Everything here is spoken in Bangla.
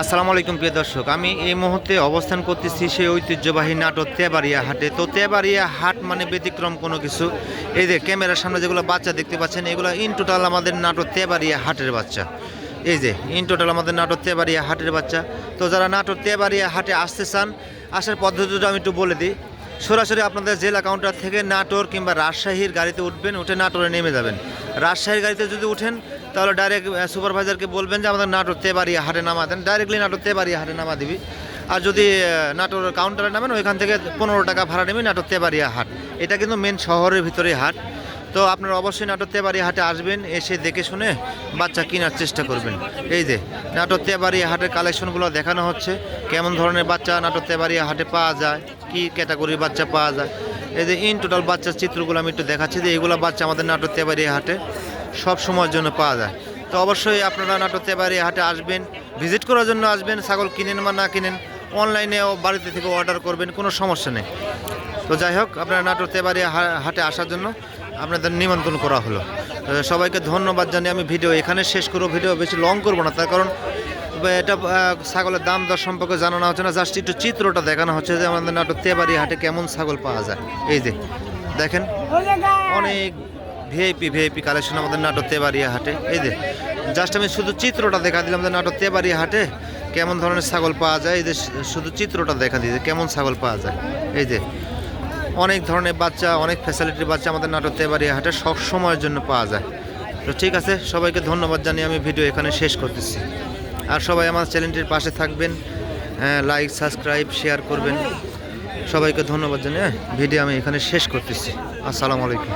আসসালামু আলাইকুম প্রিয় দর্শক, আমি এই মুহূর্তে অবস্থান করতেছি সেই ঐতিহ্যবাহী নাটক তেবাড়িয়া হাটে। তো তেবাড়িয়া হাট মানে ব্যতিক্রম কোনো কিছু। এই যে ক্যামেরার সামনে যেগুলো বাচ্চা দেখতে পাচ্ছেন, এগুলো ইন টোটাল আমাদের নাটক তেবাড়িয়া হাটের বাচ্চা। এই যে ইন টোটাল আমাদের নাটক তেবাড়িয়া হাটের বাচ্চা। তো যারা নাটক তেবাড়িয়া হাটে আসতে চান, আসার পদ্ধতিটা আমি একটু বলে দিই। সরাসরি আপনাদের জেলা কাউন্টার থেকে নাটোর কিংবা রাজশাহীর গাড়িতে উঠবেন, উঠে নাটোরে নেমে যাবেন। রাজশাহীর গাড়িতে যদি উঠেন তাহলে ডাইরেক্ট সুপারভাইজারকে বলবেন যে আমাদের নাটোর তেবাড়িয়া হাটে নামা দেন। ডাইরেক্টলি নাটোর তেবাড়িয়া হাটে নামা দিবি। আর যদি নাটোর কাউন্টারে নামেন, ওইখান থেকে পনেরো টাকা ভাড়া নেবেন নাটোর তেবাড়িয়া হাট। এটা কিন্তু মেন শহরের ভিতরে হাট। তো আপনারা অবশ্যই নাটোর তেবাড়ি হাটে আসবেন, এসে দেখে শুনে বাচ্চা কেনার চেষ্টা করবেন। এই যে, নাটোর তেবাড়ি হাটের কালেকশনগুলো দেখানো হচ্ছে। কেমন ধরনের বাচ্চা নাটোর তেবাড়ি হাটে পাওয়া যায়, কি ক্যাটাগরির বাচ্চা পাওয়া যায়। এই যে ইন টোটাল বাচ্চার চিত্রগুলো আমি একটু দেখাচ্ছি যে, এইগুলো বাচ্চা আমাদের নাটোর তেবাড়ি হাটে সব সময়ের জন্য পাওয়া যায়। তো অবশ্যই আপনারা নাটোর তেবাড়ি হাটে আসবেন, ভিজিট করার জন্য আসবেন, ছাগল কিনেন বা না কিনেন, অনলাইনেও বাড়িতে থেকে অর্ডার করবেন, কোনো সমস্যা নেই। তো যাই হোক, আপনারা নাটোর তেবাড়ি হাটে আসার জন্য আপনাদের নিমন্ত্রণ করা হলো। সবাইকে ধন্যবাদ জানিয়ে আমি ভিডিও এখানে শেষ করব, ভিডিও বেশি লং করব না, তার কারণ এটা ছাগলের দাম, দর সম্পর্কে জানানো হচ্ছে না জাস্ট একটু চিত্রটা দেখানো হচ্ছে যে আমাদের নাটোর তেবাড়ি হাটে কেমন ছাগল পাওয়া যায়। এই যে, দেখেন, অনেক ভিআইপি ভিআইপি কালেকশন আমাদের নাটোর তেবাড়িয়া হাটে। এই যে জাস্ট আমি শুধু চিত্রটা দেখা দিলাম যে নাটোর তেবাড়িয়া হাটে কেমন ধরনের ছাগল পাওয়া যায়, এই যে শুধু চিত্রটা দেখা দিয়ে কেমন ছাগল পাওয়া যায়। এই যে, অনেক ধরনের বাচ্চা, অনেক ফ্যাসিলিটির বাচ্চা আমাদের নাটোর তেবাড়িয়া হাটে সব সময়ের জন্য পাওয়া যায়। তো ঠিক আছে, সবাইকে ধন্যবাদ জানিয়ে আমি ভিডিও এখানে শেষ করতেছি। আর সবাই আমার চ্যানেলটির পাশে থাকবেন লাইক সাবস্ক্রাইব শেয়ার করবেন। সবাইকে ধন্যবাদ জানিয়ে ভিডিও আমি এখানে শেষ করতেছি। আসসালামু আলাইকুম।